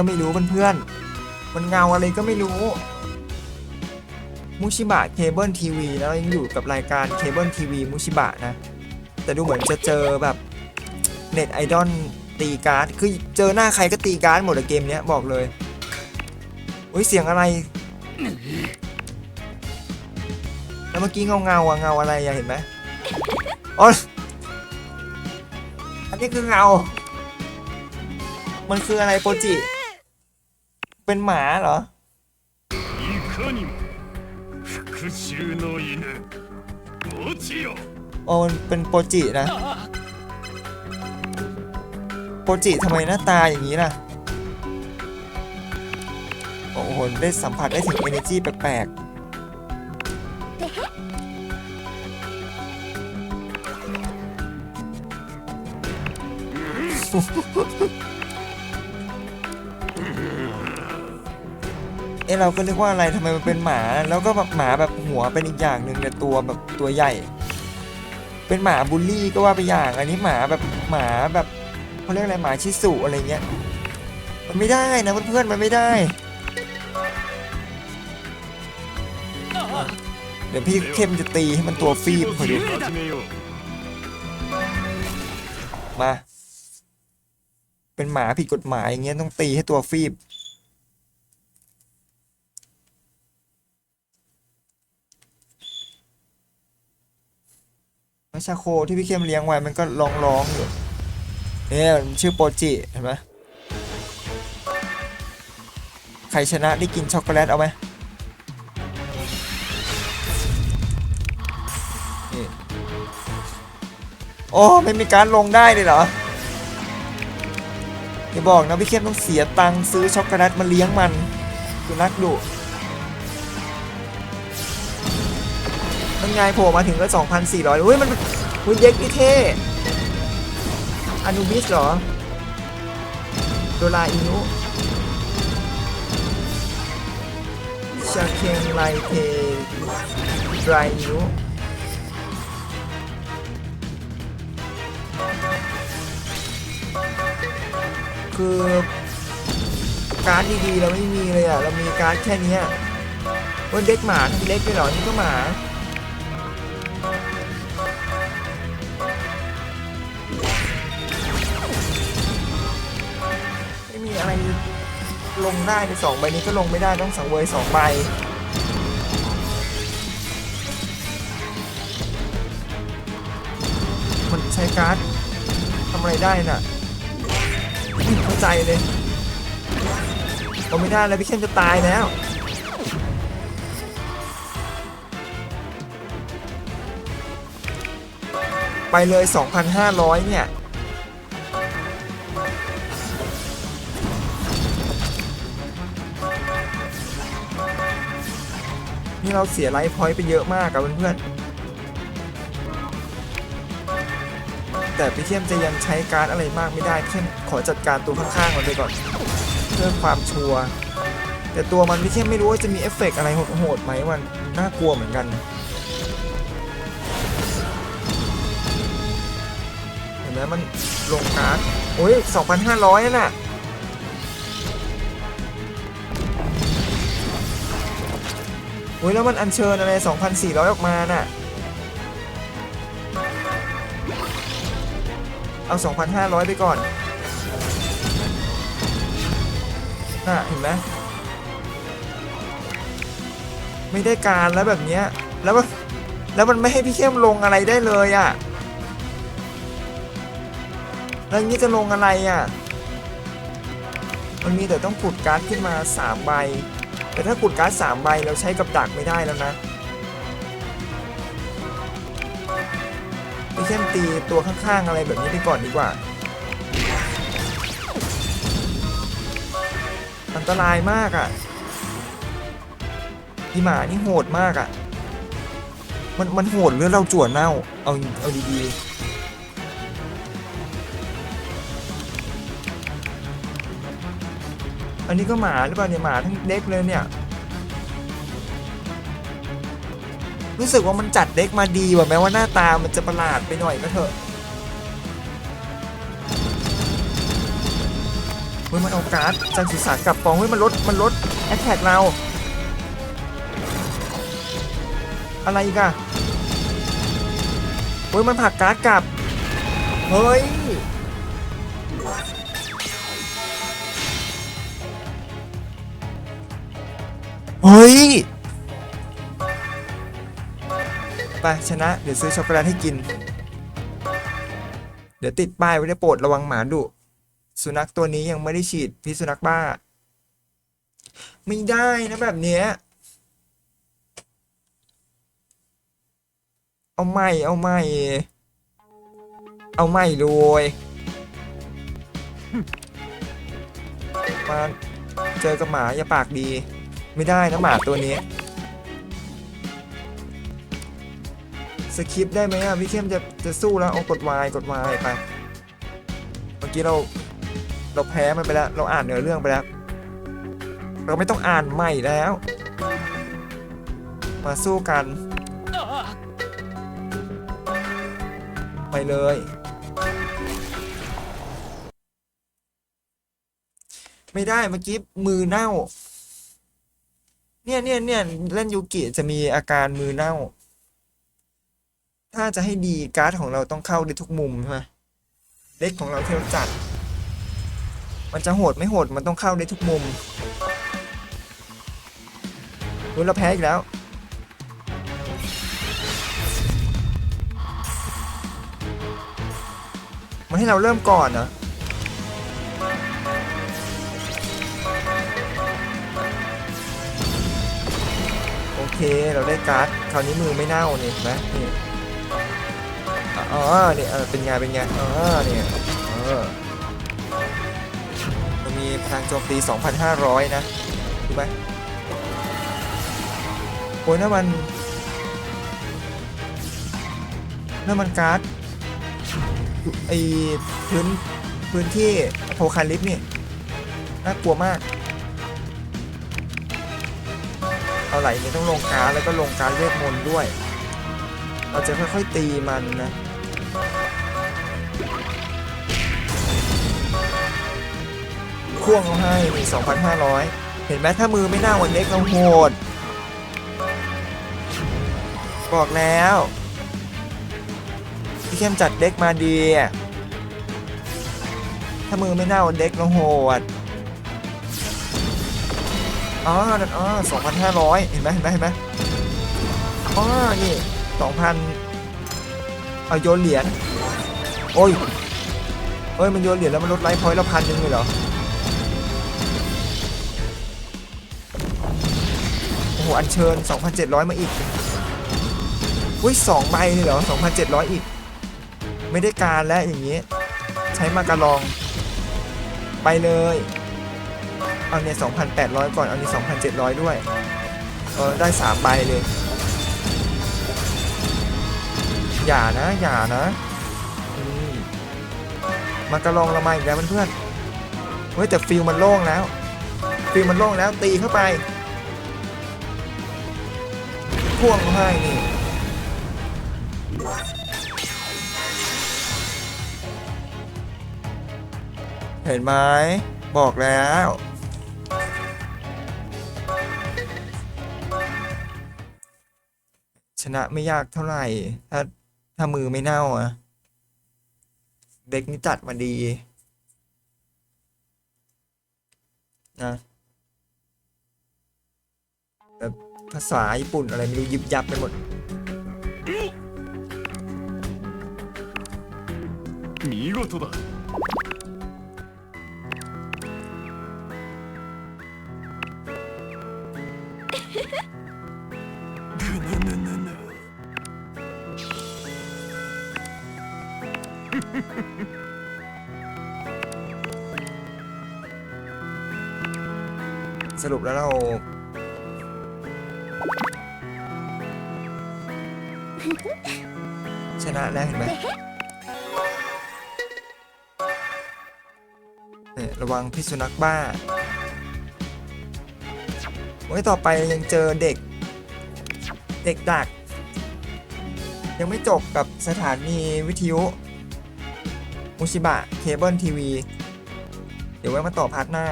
ก็ไม่รู้เพื่อนๆ มันเงาอะไรก็ไม่รู้มูชิบะเคเบิลทีวีแล้วยังอยู่กับรายการเคเบิลทีวีมูชิบะนะ แต่ดูเหมือนจะเจอแบบเน็ตไอดอลตีการ์ด คือเจอหน้าใครก็ตีการ์ดหมดอะเกมเนี้ยบอกเลย อุ้ยเสียงอะไร แล้วเมื่อกี้เงาเงาๆอะเงาอะไรอะเห็นไหมอ๋อ อันนี้คือเงา มันคืออะไรโปรจิ เป็นหมาเหรอโอ้มันเป็นโปจินะ โปจิทำไมหน้าตาอย่างนี้ล่ะ โอ้โห ได้สัมผัสได้ถึง energy แปลกๆ เอ้เราก็นึกว่าอะไรทำไมมันเป็นหมา แล้วก็แบบหมาแบบหัวเป็นอีกอย่างหนึ่งแต่ตัวแบบตัวใหญ่ เป็นหมาบูลลี่ก็ว่าไปอย่าง อันนี้หมาแบบหมาแบบเขาเรียกอะไรหมาชิสุอะไรเงี้ย มันไม่ได้นะเพื่อนๆมันไม่ได้ เดี๋ยวพี่เข้มจะตีให้มันตัวฟีบพอดูมา เป็นหมาผิดกฎหมายอย่างเงี้ยต้องตีให้ตัวฟีบ มชาโคที่พี่เข้มเลี้ยงไว้มันก็ร้องร้องอยู่เนี่ยมันชื่อโปจิเห็นไหมใครชนะได้กินช็อกโกแลตเอาไหมนี่โอ้ไม่มีการลงได้เลยเหรออย่าบอกนะพี่เข้มต้องเสียตังค์ซื้อช็อกโกแลตมาเลี้ยงมันคือนักดุ มันไงโผล่มาถึงก็ 2,400เฮ้ยมันมันเย็กนี่เท่อนูบิสเหรอ โดราอินุชาเคนไลเทดรายอินุคือการ์ดดีๆเราไม่มีเลยอะ เรามีการ์ดแค่นี้ยวันเด็กหมาเล็กเลยเหรอ นี่ก็หมา อะไรลงได้ในสองใบนี้ก็ลงไม่ได้ต้องสังเวยสองใบมันใช้การ์ดทำอะไรได้น่ะไม่เข้าใจเลยเอาไม่ได้แล้วพี่เข้มจะตายแล้วไปเลย 2,500 เนี่ย นี่เราเสียไลฟ์พอยต์ไปเยอะมากกับเพื่อนๆแต่พี่เข้มจะยังใช้การ์ดอะไรมากไม่ได้พี่เข้มขอจัดการตัวข้างๆมันไปก่อนเพื่อความชัวร์แต่ตัวมันพี่เข้มไม่รู้ว่าจะมีเอฟเฟกต์อะไรโหดๆไหมมันน่ากลัวเหมือนกันเห็นไหมมันลงการ์ดโอ้ย2,500นั่นน่ะ โอ้ยแล้วมันอัญเชิญอะไร 2,400 ออกมาน่ะ เอา 2,500 ไปก่อน น่ะ เห็นไหมไม่ได้การแล้วแบบเนี้ย แล้วมันแล้วมันไม่ให้พี่เข้มลงอะไรได้เลยอะ แล้วนี้จะลงอะไรอะ มันมีแต่ต้องขุดการ์ดขึ้นมา3ใบ แต่ถ้าขุดการ์ด3ใบเราใช้กับดักไม่ได้แล้วนะพี่เข้มตีตัวข้างๆอะไรแบบนี้ไปก่อนดีกว่า อันตรายมากอะ่ะพี่หมานี่โหดมากอะ่ะ มันมันโหดหรือเราจั่วเน่า เอาเอาดีๆ อันนี้ก็หมาหรือเปล่าเนี่ยหมาทั้งเด็กเลยเนี่ย รู้สึกว่ามันจัดเด็กมาดีว่ะแม้ว่าหน้าตามันจะประหลาดไปหน่อยก็เถอะเฮ้ยมันเอาการ์ดจากสุสานกลับกองเฮ้ยมันลดมันลดแอคแท็กเรา อะไรอีกอะเฮ้ยมันผักการ์ดกลับ เฮ้ย เฮ้ย ไปชนะ เดี๋ยวซื้อช็อกโกแลตให้กิน เดี๋ยวติดป้ายไว้ได้โปรดระวังหมาดุ สุนัขตัวนี้ยังไม่ได้ฉีดพิษสุนัขบ้า ไม่ได้นะแบบเนี้ย เอาใหม่เอาใหม่เอาใหม่เลยมาเจอกับหมาอย่าปากดี ไม่ได้นะหมาตัวนี้ สคริปได้ไหมอะพี่เข้มจะจะสู้แล้วเอากดวายกดวายไป เมื่อกี้เราเราแพ้มันไปแล้ว เราอ่านเนื้อเรื่องไปแล้ว เราไม่ต้องอ่านใหม่แล้ว มาสู้กัน ไปเลยไม่ได้เมื่อกี้มือเน่า เนี่ยเนี่ยเนี่ยเล่นยูกิจะมีอาการมือเน่า ถ้าจะให้ดีการ์ดของเราต้องเข้าได้ทุกมุมใช่ไหมเด็กของเราที่เราจัด มันจะโหดไม่โหดมันต้องเข้าได้ทุกมุมรู้เราแพ้อีกแล้วมันให้เราเริ่มก่อนเหรอ เคเราได้การ์ดคราวนี้มือไม่เน่านี่เห็นไหมนี่อ๋อเนี่ยเออเป็นไงเป็นไงอ๋อเนี่ยเออมันมีพลังโจมตี 2,500 นะถูกไหมโอ้ยนั่นมันนั่นมันการ์ดไอพื้นพื้นที่โพคาลิปนี่น่ากลัวมาก เอาไหลนี่ต้องลงการแล้วก็ลงการดเวทมนต์ด้วย เราจะค่อยๆตีมันนะพ่วงเขาให้มี2,500 เห็นไหมถ้ามือไม่น่าวันเล็กเราโหด บอกแล้ว พี่เข้มจัดเด็กมาดี ถ้ามือไม่น่าวนเด็กเราโหด อ๋อนั่นอ๋อสองพันห้าร้อยเห็นไหมเห็นไหมเห็นไหมอ๋อนี่สองพันเอาโยนเหรียญโอ้ยเอ้ยมันโยนเหรียญแล้วมันลดไลฟ์พอยต์ละพันหนึงเลยเหรอโอ้โหอันเชิญ 2,700 มาอีกอุ้ยสองใบเลยเหรอ 2,700 อีก ไม่ได้การแล้วอย่างนี้ ใช้มากระลอง ไปเลย เอาเนี่ย2,800 ก่อน เอาเนี่ย2,700 ด้วย เออ ได้ 3 ใบเลย อย่านะ อย่านะมมากระลองเรามอีกแล้วเพื่อนๆเฮ้ย แต่ฟิลมันโล่งแล้ว ฟิลมันโล่งแล้วตีเข้าไป พ่วงเขาให้นี่เห็นไหมบอกแล้ว นะไม่ยากเท่าไหร่ ถ้าถ้ามือไม่เน่าอะเด็กนี่จัดมาดี นะแบบภาษาญี่ปุ่นอะไรไม่รู้ยิบยับไปหมด 見事だ สรุปแล้วเราชนะแล้วเห็นไหมเนี่ยระวังพิษสุนัขบ้าไว้ต่อไปยังเจอเด็ก เด็กดัก ยังไม่จบกับสถานีวิทยุมุ ชิบะเคเบิลทีวี เดี๋ยวไว้มาต่อพาร์ทหน้า